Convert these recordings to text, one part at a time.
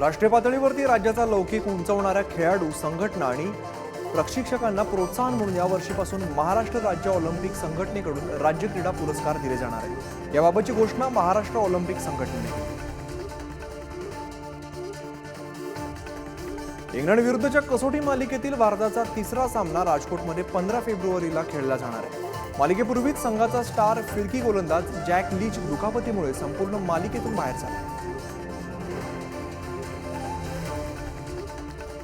राष्ट्रीय पातळीवरती राज्याचा लौकिक उंचवणाऱ्या खेळाडू संघटना आणि प्रशिक्षकांना प्रोत्साहन म्हणून यावर्षीपासून महाराष्ट्र राज्य ऑलिम्पिक संघटनेकडून राज्य क्रीडा पुरस्कार दिले जाणार आहेत. याबाबतची घोषणा महाराष्ट्र ऑलिम्पिक संघटनेने केली. इंग्लंड विरुद्धच्या कसोटी मालिकेतील भारताचा तिसरा सामना राजकोटमध्ये पंधरा फेब्रुवारीला खेळला जाणार आहे. मालिकेपूर्वीच संघाचा स्टार फिरकी गोलंदाज जॅक लीच दुखापतीमुळे संपूर्ण मालिकेतून बाहेर झाला.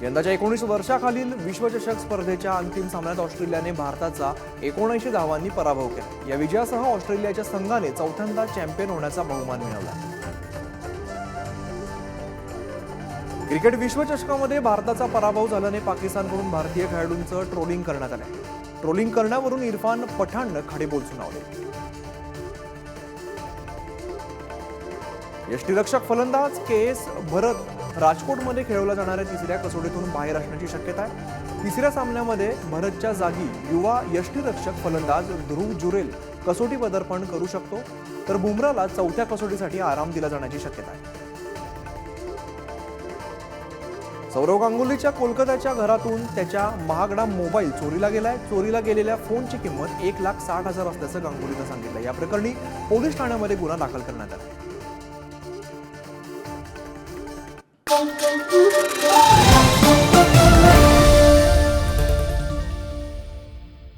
यंदाच्या एकोणीस वर्षाखालील विश्वचषक स्पर्धेच्या अंतिम सामन्यात ऑस्ट्रेलियाने भारताचा एकोणऐंशी धावांनी पराभव केला. या विजयासह ऑस्ट्रेलियाच्या संघाने चौथ्यांदा चॅम्पियन होण्याचा बहुमान मिळवला. क्रिकेट विश्वचषकामध्ये भारताचा पराभव झाल्याने पाकिस्तानकडून भारतीय खेळाडूंचं ट्रोलिंग करण्यात आलं ट्रोलिंग करण्यावरून इरफान पठाणनं खडेबोल सुनावले यष्टीरक्षक फलंदाज के एस भरत राजकोटमध्ये खेळवल्या जाणाऱ्या तिसऱ्या कसोटीतून बाहेर असण्याची शक्यता आहे. तिसऱ्या सामन्यामध्ये भरतच्या जागी युवा यष्टीरक्षक फलंदाज ध्रुव जुरेल कसोटी पदार्पण करू शकतो तर बुमराला चौथ्या कसोटीसाठी आराम दिला जाण्याची शक्यता आहे. सौरव गांगुलीच्या कोलकात्याच्या घरातून त्याच्या महागडा मोबाईल चोरीला गेलाय. चोरीला गेलेल्या फोनची किंमत एक लाख साठ हजार असल्याचं गांगुलीनं सांगितलं. या प्रकरणी पोलीस ठाण्यामध्ये गुन्हा दाखल करण्यात आला. Thank you.